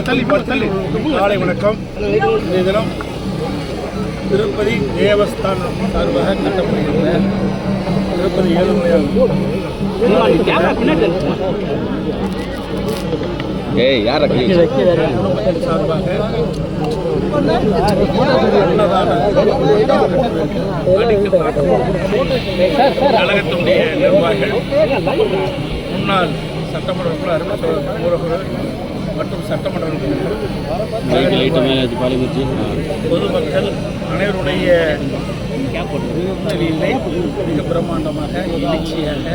அனைவருக்கும் காலை வணக்கம் இன்றைய தினம் திருப்பதி தேவஸ்தானம் சார்பாக கட்டப்படுகின்ற திருப்பதி குடும்பத்தின் சார்பாக கழகத்தினுடைய நிர்வாகிகள் முன்னாள் சட்டமன்ற உறுப்பினர் அருமை மற்றும் சட்டமன்ற உறுப்பினர்கள் பொதுமக்கள் அனைவருடைய உதவியிலே மிக பிரம்மாண்டமாக எழுச்சியாக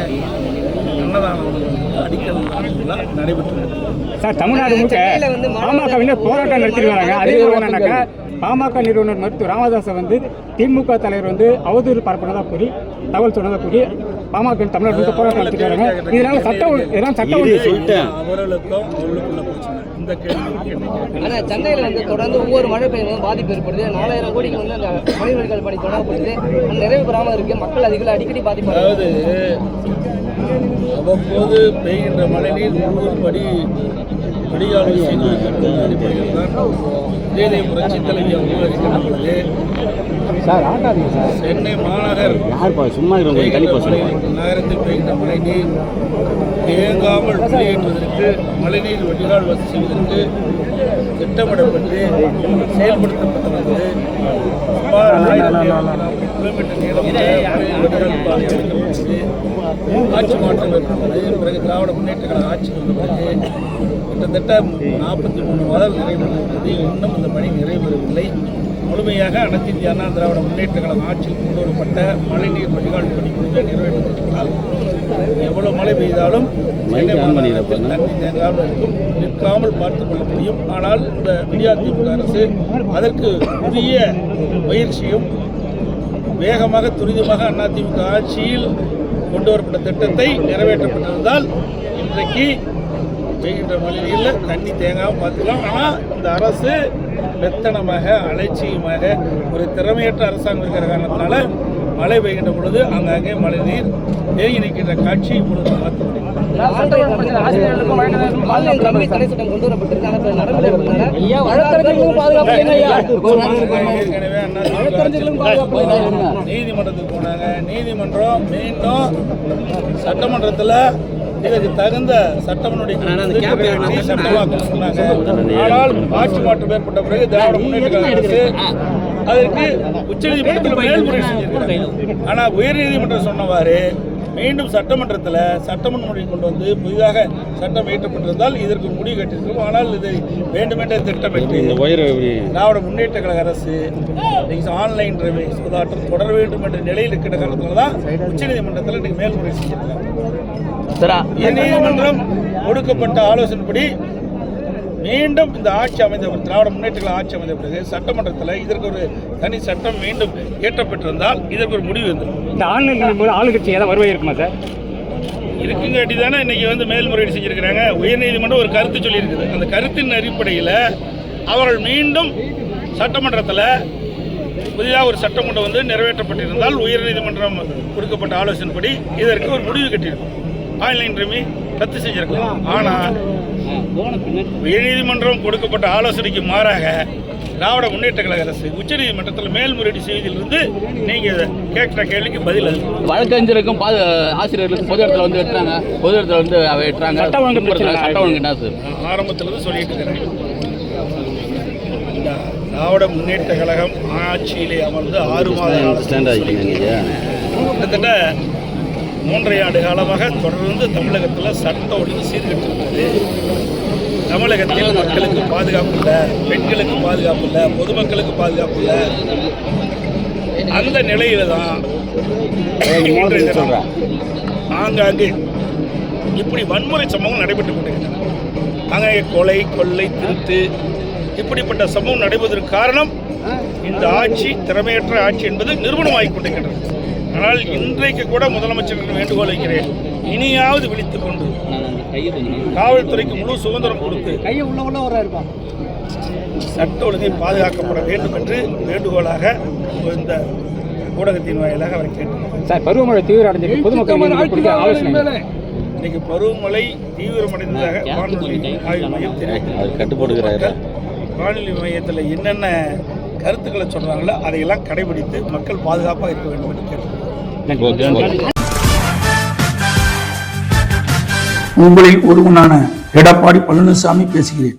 அன்னதானம் அடிக்கல் விழா நடைபெற்றது சார் தமிழ்நாடு முழுக்க பாமகவினர் போராட்டம் நடத்திருக்காங்க அதே என்னன்னாக்கா பாமக நிறுவனர் மருத்துவர் ராமதாஸை வந்து திமுக தலைவர் வந்து அவதூறு பரப்புனதா கூறி தகவல் சொன்னதா கூறி பாமக முழுக்க போராட்டம் நடத்திருக்காங்க. இதனால சட்டம் இதெல்லாம் சட்டம் அவர்களுக்கும் அவர்களுக்குள்ள பிரச்சனை இந்த கேள்வி சென்னையில் வந்து தொடர்ந்து ஒவ்வொரு மழை பெய்யும் பாதிப்பு ஏற்படுது. நாலாயிரம் கோடிக்கு வந்து அந்த பணிவர்கள் பணி தொடங்கப்படுது. அந்த நிறைவு பெறாமல் இருக்கு. மக்கள் அதிகள் அடிக்கடி பாதிப்பு அதாவது அவ்வப்போது பெய்கின்ற மழைநீர் முழுவதும்படி வடிகால் செய்து வைக்கப்பட்ட அடிப்படையில் தான். இதே புரட்சி தலைவி அவங்க இருக்கின்ற பொழுது சார் ஆட்டாதீங்க சார். சென்னை மாநகர். யாருப்பா சும்மா இருக்கிறவங்க தள்ளி போக சொல்லுங்க நகரத்தில் பெய்கின்ற மழைநீர் தேங்காமல் வெளியேற்றுவதற்கு மழைநீர் வடிகால் வசதி செய்வதற்கு திட்டமிடப்பட்டு செயல்படுத்தப்பட்டு வந்தது சுமார் ஆயிரத்தி நாற்பது கிலோமீட்டர் அமைக்கப்பட்டது ஆட்சி மாற்றம் ஏற்பட்டது. பிறகு திராவிட முன்னேற்ற கழக ஆட்சி வந்த கிட்டத்தட்ட நாற்பத்தி மூணு மாதம் நிறைவேறிவிட்டது இன்னும் இந்த பணி நிறைவேறவில்லை முழுமையாக அனைத்து இந்திய அண்ணா திராவிட முன்னேற்ற கழகம் ஆட்சியில் கொண்டு வரப்பட்ட மழைநீர் வடிகால் பணி கூட நிறைவேற்றப்பட்டால் எவ்வளவு மழை பெய்தாலும் நிற்காமல் பார்த்துக் கொள்ள முடியும். ஆனால் இந்த விடியாதிமுக அரசு அதற்கு உரிய முயற்சியும் வேகமாக துரிதமாக அதிமுக ஆட்சியில் கொண்டு வரப்பட்ட திட்டத்தை நிறைவேற்றப்பட்டிருந்தால் இன்றைக்கு பெய்கின்ற மழைநீரில் தண்ணி தேங்காமல் பார்த்துக்கலாம். ஆனால் இந்த அரசு மெத்தனமாக அலட்சியமாக ஒரு திறமையற்ற அரசாங்கம் இருக்கிற காரணத்தினால மழை பெய்கின்ற பொழுது அங்கங்கே மழைநீர் தேங்கி நிற்கின்ற காட்சி இப்பொழுது பார்த்து நீதிமன்றத்துக்கு போனாங்க. நீதிமன்றம் மீண்டும் சட்டமன்றத்தில் இதுக்கு தகுந்த சட்டமன்றுடைய சட்டமாக்க சொன்னாங்க. ஆனால் ஆட்சி மாற்றம் ஏற்பட்ட பிறகு திராவிட முன்னேற்ற அரசு அதற்கு உச்சநீதிமன்றத்தில் மேல்முறையீடு செஞ்சிருக்காங்க ஆனால் உயர்நீதிமன்றம் சொன்னவாறு மீண்டும் சட்டமன்றத்தில் சட்டமன்ற கொண்டு வந்து புதிதாக சட்டம் இயற்றப்பட்டிருந்தால் இதற்கு முடிவு கட்டிருக்கும் ஆனால் இதை வேண்டுமென்றே திட்டமிட்டு திராவிட முன்னேற்ற கழக அரசு இன்னைக்கு ஆன்லைன் ரவி சூதாட்டம் தொடர வேண்டும் என்ற நிலையில் இருக்கிற காரணத்தில் தான் உச்சநீதிமன்றத்தில் இன்னைக்கு மேல்முறை செஞ்சிருக்காங்க நீதிமன்றம் கொடுக்கப்பட்ட ஆலோசனைப்படி மீண்டும் இந்த ஆட்சி அமைந்த திராவிட முன்னேற்ற கழக ஆட்சி அமைந்த பிறகு சட்டமன்றத்தில் இதற்கு ஒரு தனி சட்டம் மீண்டும் இயற்றப்பட்டிருந்தால் இதற்கு ஒரு முடிவு வந்துடும் இந்த ஆன்லைன் மூலம் ஆளுங்கட்சி ஏதாவது வருவாய் இருக்குமா சார்? இருக்குங்காட்டி தானே இன்னைக்கு வந்து மேல்முறையீடு செஞ்சிருக்கிறாங்க. உயர்நீதிமன்றம் ஒரு கருத்து சொல்லியிருக்குது. அந்த கருத்தின் அடிப்படையில் அவர்கள் மீண்டும் சட்டமன்றத்தில் புதிதாக ஒரு சட்டம் கொண்டு வந்து நிறைவேற்றப்பட்டிருந்தால் உயர்நீதிமன்றம் கொடுக்கப்பட்ட ஆலோசனைப்படி இதற்கு ஒரு முடிவு கட்டியிருக்கும். ஆன்லைன் ரமி ரத்து செஞ்சிருக்கலாம். ஆனால் உயர்நீதிமன்றம் கொடுக்கப்பட்ட ஆலோசனைக்கு மாறாக திராவிட முன்னேற்ற கழக அரசு உச்சநீதிமன்றத்தில் மேல்முறையீடு செய்வதிலிருந்து நீங்கள் கேட்குற கேள்விக்கு பதில் அது. வழக்கறிஞருக்கும் பாது ஆசிரியர்களுக்கும் பொது இடத்துல வந்து வெட்டுறாங்க. பொது இடத்துல வந்து அவ வெட்டுறாங்க. சட்டம் ஒழுங்கு. சட்டம் ஒழுங்கு என்ன சார்? ஆரம்பத்திலிருந்து சொல்லிட்டு இருக்கிறேன். இந்த திராவிட முன்னேற்ற கழகம் ஆட்சியிலே அமர்ந்து ஆறு மாத ஸ்டாண்ட் காலம் ஆகிக்கிறீங்க கிட்டத்தட்ட மூன்றரை ஆண்டு காலமாக தொடர்ந்து தமிழகத்தில் சட்ட ஒழுங்கு சீர்கெட்டிருக்கிறது. தமிழகத்தில் மக்களுக்கு பாதுகாப்பு இல்லை பெண்களுக்கு பாதுகாப்பு இல்லை பொதுமக்களுக்கு பாதுகாப்பு இல்லை அந்த நிலையில தான் ஆங்காங்கே இப்படி வன்முறை சம்பவம் நடைபெற்றுக் கொண்டிருக்கின்றன. அங்கே கொலை கொள்ளை திருட்டு இப்படிப்பட்ட சம்பவம் நடைபெறுவதற்கு காரணம் இந்த ஆட்சி திறமையற்ற ஆட்சி என்பது நிரூபணமாகிக் கொண்டிருக்கின்றது. ஆனால் இன்றைக்கு கூட முதலமைச்சருக்கு வேண்டுகோள் வைக்கிறேன். இனியாவது விழித்துக் கொண்டு. காவல்துறைக்கு முழு சுதந்திரம் கொடுத்து கையை உள்ள உள்ள வர இருப்பான் சட்ட ஒழுங்கை பாதுகாக்கப்பட வேண்டும் என்று வேண்டுகோளாக இந்த ஊடகத்தின் வாயிலாக அவர் கேட்டுள்ளார் சார் பருவமழை தீவிரம் அடைஞ்சிருக்கு பொதுமக்கள் இன்னைக்கு பருவமழை தீவிரமடைந்ததாக வானொலி ஆய்வு மையம் தெரிவிக்கிறது வானொலி மையத்தில் என்னென்ன கருத்துக்களை சொல்றாங்களோ அதையெல்லாம் கடைபிடித்து மக்கள் பாதுகாப்பாக இருக்க வேண்டும் என்று கேட்டுக்கொள்கிறேன். உங்களில் ஒருவனான எடப்பாடி பழனிசாமி பேசுகிறேன்.